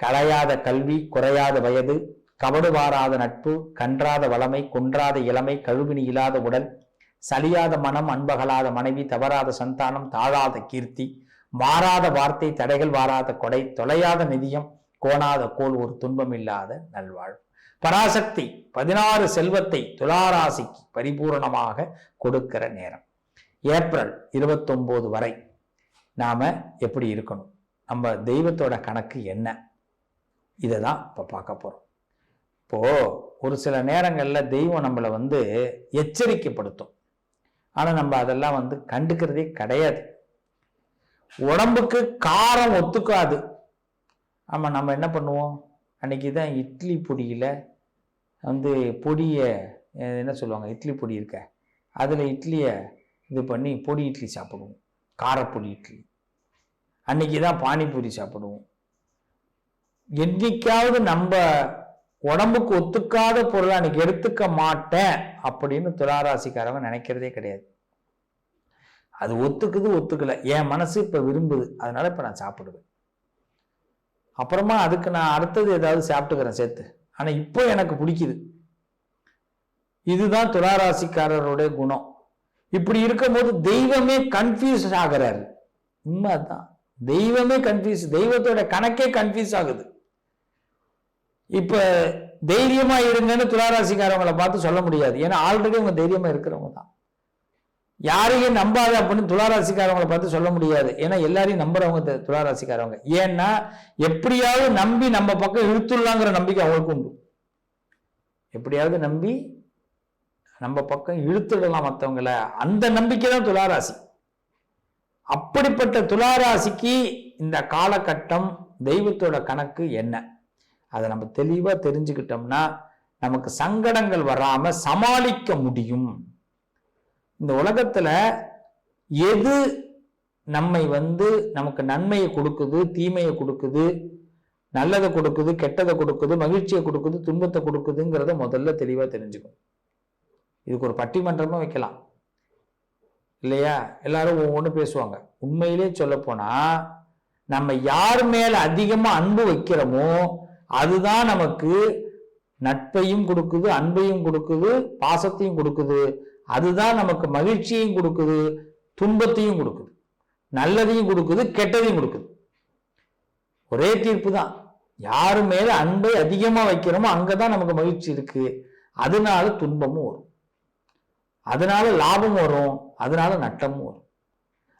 களையாத கல்வி குறையாத வயது கவடுவாராத நட்பு கன்றாத வளமை குன்றாத இளமை கழுவினி இல்லாத உடல் சலியாத மனம் அன்பகலாத மனைவி தவறாத சந்தானம் தாழாத கீர்த்தி மாறாத வார்த்தை தடைகள் வாராத கொடை தொலையாத நிதியம் கோணாத கோல் ஒரு துன்பம் இல்லாத நல்வாழ்வு. பராசக்தி பதினாறு செல்வத்தை துளாராசிக்கு பரிபூரணமாக கொடுக்கிற நேரம். ஏப்ரல் இருபத்தொம்போது வரை நாம எப்படி இருக்கணும்? நம்ம தெய்வத்தோட கணக்கு என்ன? இதை தான் இப்போ பார்க்க போகிறோம் இப்போது ஒரு சில நேரங்களில் தெய்வம் நம்மளை வந்து எச்சரிக்கைப்படுத்தும். ஆனால் நம்ம அதெல்லாம் வந்து கண்டுக்கிறதே கிடையாது. உடம்புக்கு காரம் ஒத்துக்காது. ஆமாம் நம்ம என்ன பண்ணுவோம்? அன்னைக்கு தான் இட்லி பொடியில் வந்து பொடியை என்ன சொல்லுவாங்க? இட்லி பொடி இருக்க. அதில் இட்லியை இது பண்ணி பொடி இட்லி சாப்பிடுவோம். காரப்பொடி இட்லி. அன்னைக்கு தான் பானிபூரி சாப்பிடுவோம். என்னைக்காவது நம்ம உடம்புக்கு ஒத்துக்காத பொருளை அன்னைக்கு எடுத்துக்க மாட்டேன் அப்படின்னு துளாராசிக்காரவன் நினைக்கிறதே கிடையாது. அது ஒத்துக்குது ஒத்துக்கல. என் மனசு இப்போ விரும்புது. அதனால இப்போ நான் சாப்பிடுவேன். அப்புறமா அதுக்கு நான் அடுத்தது ஏதாவது சாப்பிட்டுக்கிறேன் சேர்த்து. ஆனால் இப்போ எனக்கு பிடிக்குது. இதுதான் துளாராசிக்காரருடைய குணம். இப்படி இருக்கும்போது தெய்வமே கன்ஃபியூஸ் ஆகிறாரு. உண்மை அதுதான் தெய்வமே கன்ஃபியூஸ் தெய்வத்தோட கணக்கே கன்ஃபியூஸ் ஆகுது. இப்ப தைரியமா இருங்கன்னு துளாராசிக்காரவங்களை பார்த்து சொல்ல முடியாது. ஏன்னா ஆல்ரெடி அவங்க தைரியமா இருக்கிறவங்க தான். யாரையும் நம்பாத அப்படின்னு துளாராசிக்காரவங்களை பார்த்து சொல்ல முடியாது. ஏன்னா எல்லாரையும் நம்புறவங்க துளாராசிக்காரவங்க. ஏன்னா எப்படியாவது நம்பி நம்ம பக்கம் இழுத்துடலாங்கிற நம்பிக்கை அவங்களுக்கு உண்டு. எப்படியாவது நம்பி நம்ம பக்கம் இழுத்துடலாம் மற்றவங்கள அந்த நம்பிக்கை தான் துளாராசி. அப்படிப்பட்ட துளாராசிக்கு இந்த காலகட்டம் தெய்வத்தோட கணக்கு என்ன? அதை நம்ம தெளிவாக தெரிஞ்சுக்கிட்டோம்னா நமக்கு சங்கடங்கள் வராமல் சமாளிக்க முடியும். இந்த உலகத்தில் எது நம்மை வந்து நமக்கு நன்மையை கொடுக்குது தீமையை கொடுக்குது நல்லதை கொடுக்குது கெட்டதை கொடுக்குது மகிழ்ச்சியை கொடுக்குது துன்பத்தை கொடுக்குதுங்கிறத முதல்ல தெளிவாக தெரிஞ்சுக்கும் இதுக்கு ஒரு பட்டிமன்றமும் வைக்கலாம். இல்லையா? எல்லாரும் ஒவ்வொன்று பேசுவாங்க. உண்மையிலே சொல்லப்போனால் நம்ம யார் மேலே அதிகமாக அன்பு வைக்கிறோமோ அதுதான் நமக்கு நட்பையும் கொடுக்குது அன்பையும் கொடுக்குது பாசத்தையும் கொடுக்குது. அதுதான் நமக்கு மகிழ்ச்சியையும் கொடுக்குது துன்பத்தையும் கொடுக்குது. நல்லதையும் கொடுக்குது கெட்டதையும் கொடுக்குது. ஒரே தீர்ப்பு தான். யாரு மேல அன்பை அதிகமா வைக்கிறோமோ அங்கதான் நமக்கு மகிழ்ச்சி இருக்கு. அதனால துன்பமும் வரும். அதனால லாபம் வரும். அதனால நட்டமும் வரும்.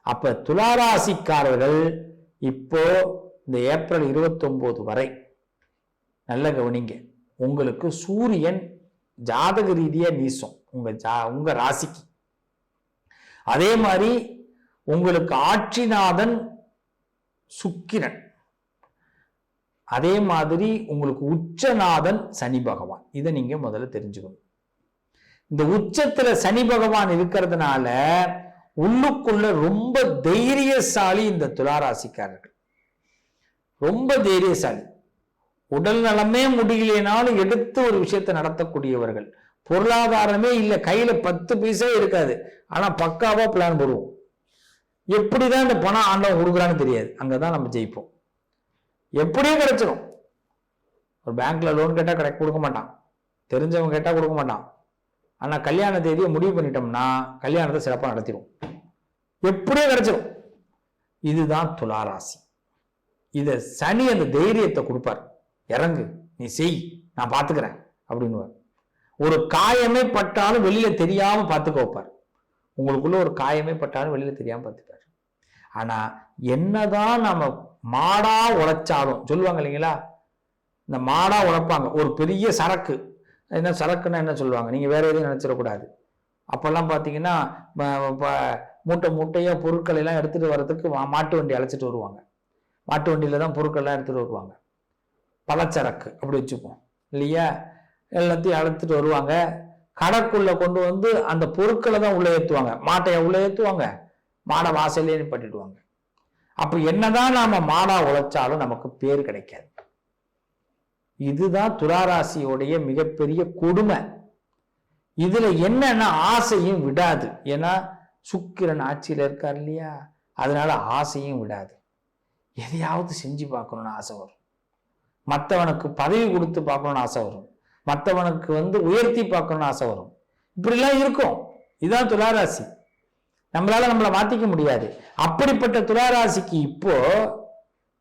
அப்ப துளாராசிக்காரர்கள் இப்போ இந்த ஏப்ரல் 29 வரை நல்ல கவனிங்க. உங்களுக்கு சூரியன் ஜாதக ரீதியாக நீசம் உங்கள் ஜா உங்கள் ராசிக்கு. அதே மாதிரி உங்களுக்கு ஆட்சிநாதன் சுக்கிரன். அதே மாதிரி உங்களுக்கு உச்சநாதன் சனி பகவான். இதை நீங்கள் முதல்ல தெரிஞ்சுக்கணும். இந்த உச்சத்துல சனி பகவான் இருக்கிறதுனால உள்ளுக்குள்ள ரொம்ப தைரியசாலி இந்த துளாராசிக்காரர்கள். ரொம்ப தைரியசாலி. உடல் நலமே முடியலைனாலும் எடுத்து ஒரு விஷயத்தை நடத்தக்கூடியவர்கள். பொருளாதாரமே இல்லை கையில பத்து பைசா இருக்காது. ஆனா பக்காவா பிளான் போடுவோம். எப்படிதான் இந்த பணம் ஆண்டவன் கொடுக்குறான்னு தெரியாது. அங்கதான் நம்ம ஜெயிப்போம். எப்படியும் கிடைச்சிரும். ஒரு பேங்க்ல லோன் கேட்டா கிடைக்க கொடுக்க மாட்டான். தெரிஞ்சவங்க கேட்டா கொடுக்க மாட்டான். ஆனா கல்யாண தேதியை முடிவு பண்ணிட்டோம்னா கல்யாணத்தை சிறப்பாக நடத்திடும் எப்படியோ கிடைச்சிடும் இதுதான் துளாராசி. இத சனி அந்த தைரியத்தை கொடுப்பார். இறங்கு நீ செய் நான் பார்த்துக்கிறேன் அப்படின்னுவார். ஒரு காயமே பட்டாலும் வெளியில தெரியாம பார்த்துக்க வைப்பார். உங்களுக்குள்ள ஒரு காயமே பட்டாலும் வெளியில தெரியாம பார்த்துப்பார் ஆனா என்னதான் நம்ம மாடா உழைச்சாலும் சொல்லுவாங்க இல்லைங்களா? இந்த மாடா உழைப்பாங்க. ஒரு பெரிய சரக்கு. என்ன சரக்குன்னா என்ன சொல்லுவாங்க? நீங்க வேற எதையும் நினைச்சிடக்கூடாது. அப்பெல்லாம் பார்த்தீங்கன்னா மூட்டை மூட்டையா பொருட்களை எல்லாம் எடுத்துட்டு வர்றதுக்கு மாட்டு வண்டி அழைச்சிட்டு வருவாங்க. மாட்டு வண்டியில தான் பொருட்கள்லாம் எடுத்துட்டு வருவாங்க. பலச்சரக்கு அப்படி வச்சுப்போம். இல்லையா? எல்லாத்தையும் அழைத்துட்டு வருவாங்க. கடைக்குள்ள கொண்டு வந்து அந்த பொருட்களை தான் உள்ள ஏற்றுவாங்க மாட்டையை உள்ள ஏற்றுவாங்க மாடை வாசல்லே நிப்பாட்டிடுவாங்க. அப்போ என்னதான் நாம மாடா உழைச்சாலும் நமக்கு பேர் கிடைக்காது. இதுதான் துளாராசியோடைய மிகப்பெரிய கொடுமை. இதுல என்னன்னா ஆசையும் விடாது. ஏன்னா சுக்கிரன் ஆட்சியில் இருக்கார் இல்லையா? அதனால ஆசையும் விடாது. எதையாவது செஞ்சு பார்க்கணும்னு ஆசை வரும். மற்றவனுக்கு பதவி கொடுத்து பார்க்கணும்னு ஆசை வரும். மற்றவனுக்கு வந்து உயர்த்தி பார்க்கணும்னு ஆசை வரும். இப்படிலாம் இருக்கும். இதுதான் துளாராசி. நம்மளால நம்மளை மாத்திக்க முடியாது. அப்படிப்பட்ட துளாராசிக்கு இப்போ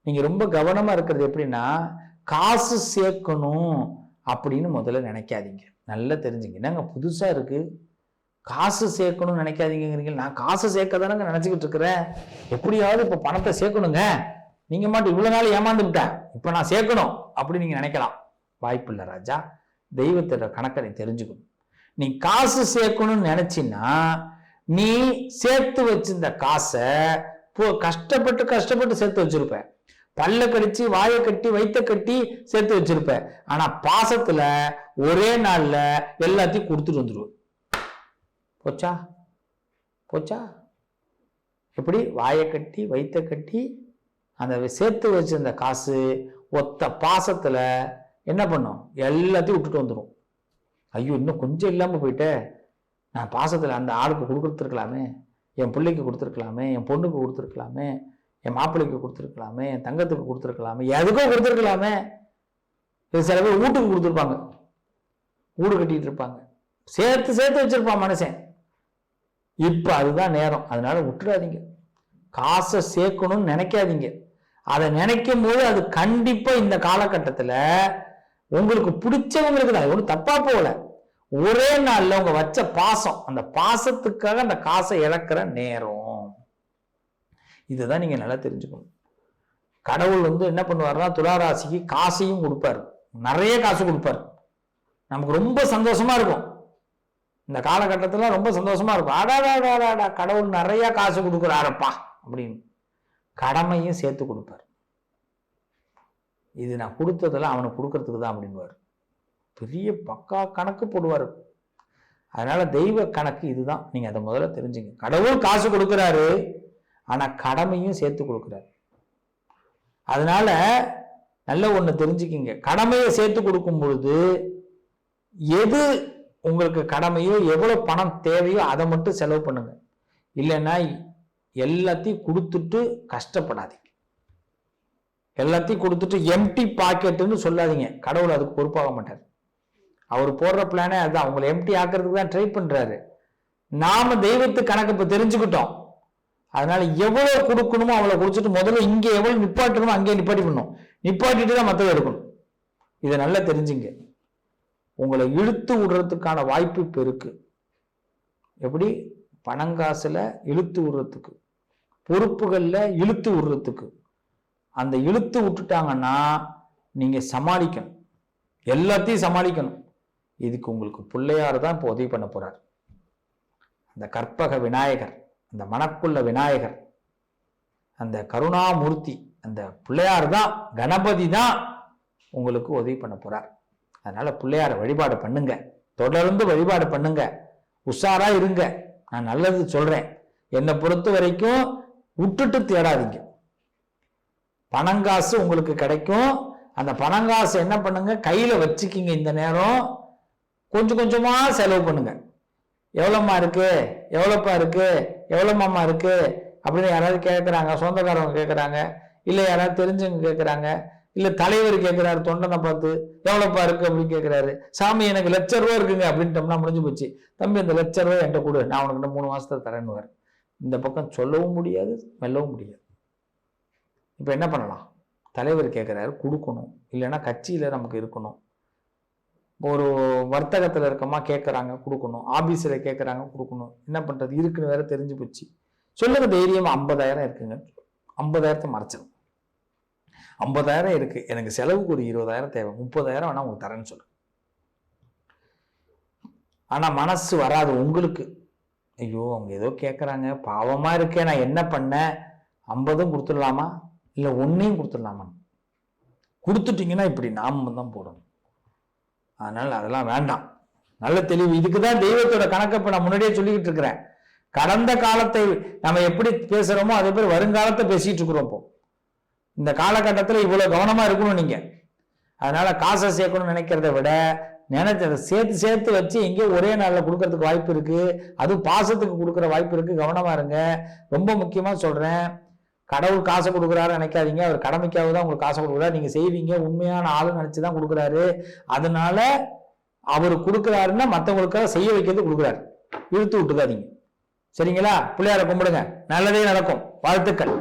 நீங்க ரொம்ப கவனமா இருக்கிறது எப்படின்னா காசு சேர்க்கணும் அப்படின்னு முதல்ல நினைக்காதீங்க. நல்லா தெரிஞ்சுங்க. என்னங்க புதுசா இருக்கு? காசு சேர்க்கணும்னு நினைக்காதீங்கிறீங்க. நான் காசு சேர்க்க தானேங்க நினைச்சுக்கிட்டு இருக்கிறேன். எப்படியாவது இப்போ பணத்தை சேர்க்கணுங்க. நீங்க மட்டும் இவ்வளவு நாள் ஏமாந்து விட்டேன். இப்போ நான் சேர்க்கணும் அப்படின்னு நீங்க நினைக்கலாம். வாய்ப்பு இல்லை ராஜா. தெய்வத்தோட கணக்கை நீ தெரிஞ்சுக்கணும். நீ காசு சேர்க்கணும்னு நினைச்சின்னா நீ சேர்த்து வச்சிருந்த காசை போ கஷ்டப்பட்டு கஷ்டப்பட்டு சேர்த்து வச்சிருப்ப. பல்ல கடிச்சு வாயை கட்டி வைத்த கட்டி சேர்த்து வச்சிருப்ப. ஆனா பாசத்துல ஒரே நாள்ல எல்லாத்தையும் கொடுத்துட்டு வந்துருவ. போச்சா? போச்சா? எப்படி? வாயை கட்டி வைத்த கட்டி அந்த சேர்த்து வச்சிருந்த காசு ஒத்த பாசத்தில் என்ன பண்ணும்? எல்லாத்தையும் விட்டுட்டு வந்துடும் ஐயோ இன்னும் கொஞ்சம் இல்லாமல் போயிட்டே. நான் பாசத்தில் அந்த ஆளுக்கு கொடுத்துருக்கலாமே. என் பிள்ளைக்கு கொடுத்துருக்கலாமே. என் பொண்ணுக்கு கொடுத்துருக்கலாமே. என் மாப்பிள்ளைக்கு கொடுத்துருக்கலாமே. என் தங்கத்துக்கு கொடுத்துருக்கலாமே. எதுக்கோ கொடுத்துருக்கலாமே. இது சில பேர் வீட்டுக்கு கொடுத்துருப்பாங்க. வீடு கட்டிகிட்டு இருப்பாங்க. சேர்த்து சேர்த்து வச்சுருப்பான் மனுஷன். இப்போ அதுதான் நேரம். அதனால விட்டுடாதீங்க. காசை சேர்க்கணும்னு நினைக்காதீங்க. அதை நினைக்கும் போது அது கண்டிப்பா இந்த காலகட்டத்துல உங்களுக்கு பிடிச்சவங்களுக்கு தான் ஒன்றும் தப்பா போகல. ஒரே நாள்ல உங்க வச்ச பாசம் அந்த பாசத்துக்காக அந்த காசை இழக்கிற நேரம். இதுதான் நீங்க நல்லா தெரிஞ்சுக்கணும். கடவுள் வந்து என்ன பண்ணுவாருன்னா துளாராசிக்கு காசையும் கொடுப்பாரு. நிறைய காசு கொடுப்பாரு. நமக்கு ரொம்ப சந்தோஷமா இருக்கும். இந்த காலகட்டத்தில் ரொம்ப சந்தோஷமா இருக்கும். அடாடாடாடா கடவுள் நிறைய காசு கொடுக்குறாரப்பா அப்படின்னு. கடமையும் சேர்த்து கொடுப்பார். இது நான் கொடுத்ததெல்லாம் அவனுக்கு கொடுக்கறதுக்கு தான் அப்படின்வார் பெரிய பக்கா கணக்கு போடுவார். அதனால தெய்வ கணக்கு இதுதான். நீங்க அதை முதல்ல தெரிஞ்சுங்க. கடவுள் காசு கொடுக்குறாரு ஆனா கடமையும் சேர்த்து கொடுக்குறாரு. அதனால நல்ல ஒன்று தெரிஞ்சுக்கிங்க. கடமையை சேர்த்து கொடுக்கும் பொழுது எது உங்களுக்கு கடமையோ எவ்வளோ பணம் தேவையோ அதை மட்டும் செலவு பண்ணுங்க. இல்லைன்னா எல்லாத்தையும் கொடுத்துட்டு கஷ்டப்படாதீங்க. எல்லாத்தையும் கொடுத்துட்டு எம்டி பாக்கெட்டுன்னு சொல்லாதீங்க. கடவுள் அதுக்கு பொறுப்பாக மாட்டார். அவர் போடுற பிளானே அதுதான் அவங்களை எம்டி ஆக்கிறதுக்கு தான் ட்ரை பண்றாரு. நாம தெய்வத்து கணக்கு இப்ப தெரிஞ்சுக்கிட்டோம். அதனால எவ்வளவு கொடுக்கணுமோ அவளை கொடுத்துட்டு முதல்ல இங்க எவ்வளவு நிப்பாட்டணுமோ அங்கே நிப்பாட்டி பண்ணணும் நிப்பாட்டிட்டு தான் மற்றதை எடுக்கணும். இதை நல்லா தெரிஞ்சுங்க. உங்களை இழுத்து விடுறதுக்கான வாய்ப்பு இப்போ இருக்கு. எப்படி? பணங்காசில் இழுத்து விடுறதுக்கு பொறுப்புகளில் இழுத்து விடுறதுக்கு. அந்த இழுத்து விட்டுட்டாங்கன்னா நீங்கள் சமாளிக்கணும். எல்லாத்தையும் சமாளிக்கணும். இதுக்கு உங்களுக்கு பிள்ளையார் தான் இப்போ உதவி பண்ண போகிறார் அந்த கற்பக விநாயகர் அந்த மனக்குள்ள விநாயகர் அந்த கருணாமூர்த்தி அந்த பிள்ளையார் தான் கணபதி தான் உங்களுக்கு உதவி பண்ண போகிறார் அதனால் பிள்ளையாரை வழிபாடு பண்ணுங்க. தொடர்ந்து வழிபாடு பண்ணுங்க. உஷாராக இருங்க. நான் நல்லது சொல்றேன். என்னை பொறுத்த வரைக்கும் விட்டுட்டு தேடாதீங்க. பணங்காசு உங்களுக்கு கிடைக்கும். அந்த பணங்காசு என்ன பண்ணுங்க? கையில வச்சுக்கிங்க இந்த நேரம். கொஞ்சம் கொஞ்சமா செலவு பண்ணுங்க. எவ்வளோம்மா இருக்கு? எவ்வளோப்பா இருக்கு? எவ்வளோமாம்மா இருக்கு? அப்படின்னு யாராவது கேட்குறாங்க சொந்தக்காரவங்க கேட்குறாங்க இல்லை யாராவது தெரிஞ்சவங்க கேட்குறாங்க இல்லை தலைவர் கேட்குறாரு தொண்டனை பார்த்து எவ்வளோப்பா இருக்கு? அப்படின்னு கேட்குறாரு சாமி எனக்கு லட்ச ரூபா இருக்குங்க அப்படின்ட்டோம்னா முடிஞ்சு போச்சு. தம்பி இந்த லட்ச ரூபா என்கிட்ட கொடு நான் உனக்கு இன்னும் மூணு மாசத்துல தரேன்னுவார் இந்த பக்கம் சொல்லவும் முடியாது மெல்லவும் முடியாது. இப்போ என்ன பண்ணலாம்? தலைவர் கேட்குறாரு கொடுக்கணும். இல்லைன்னா கட்சியில் நமக்கு இருக்கணும். ஒரு வர்த்தகத்தில் இருக்கமா கேட்குறாங்க கொடுக்கணும். ஆஃபீஸில் கேட்குறாங்க கொடுக்கணும். என்ன பண்ணுறது இருக்குன்னு வேற தெரிஞ்சு போச்சு. சொல்லுங்க தைரியமாக ஐம்பதாயிரம் இருக்குங்க ஐம்பதாயிரத்தை மறைச்சிடும் ஐம்பதாயிரம் இருக்குது எனக்கு செலவுக்கு ஒரு இருபதாயிரம் தேவை. முப்பதாயிரம் வேணால் உங்களுக்கு தரேன்னு சொல்லு. ஆனால் மனசு வராது உங்களுக்கு. ஐயோ அவங்க ஏதோ கேட்குறாங்க பாவமாக இருக்கே நான் என்ன பண்ணேன்? ஐம்பதும் கொடுத்துடலாமா? இல்லை ஒன்றையும் கொடுத்துடலாமா? கொடுத்துட்டீங்கன்னா இப்படி நாம தான் போடணும். அதனால் அதெல்லாம் வேண்டாம். நல்ல தெளிவு. இதுக்கு தான் தெய்வத்தோட கணக்கை இப்போ நான் முன்னாடியே சொல்லிக்கிட்டு இருக்கிறேன். கடந்த காலத்தை நம்ம எப்படி பேசுகிறோமோ அதே பேர் வருங்காலத்தை பேசிகிட்டு இருக்கிறோம் இப்போ. இந்த காலகட்டத்தில் இவ்வளோ கவனமாக இருக்கணும் நீங்கள் அதனால் காசை சேர்க்கணும்னு நினைக்கிறத விட நினைச்சதை சேர்த்து சேர்த்து வச்சு எங்கேயோ ஒரே நாளில் கொடுக்கறதுக்கு வாய்ப்பு இருக்குது அதுவும் பாசத்துக்கு கொடுக்குற வாய்ப்பு இருக்குது கவனமாக இருங்க. ரொம்ப முக்கியமாக சொல்கிறேன் கடவுள் காசை கொடுக்குறாரு நினைக்காதீங்க. அவர் கடமைக்காக தான் உங்களுக்கு காசை கொடுக்குறாரு. நீங்கள் செய்வீங்க. உண்மையான ஆளு நினச்சி தான் கொடுக்குறாரு. அதனால அவர் கொடுக்குறாருன்னா மற்றவங்களுக்காக செய்ய வைக்கிறது கொடுக்குறாரு. இழுத்து விட்டுக்காதீங்க. சரிங்களா? பிள்ளையார கும்பிடுங்க. நல்லதே நடக்கும். வாழ்த்துக்கள்.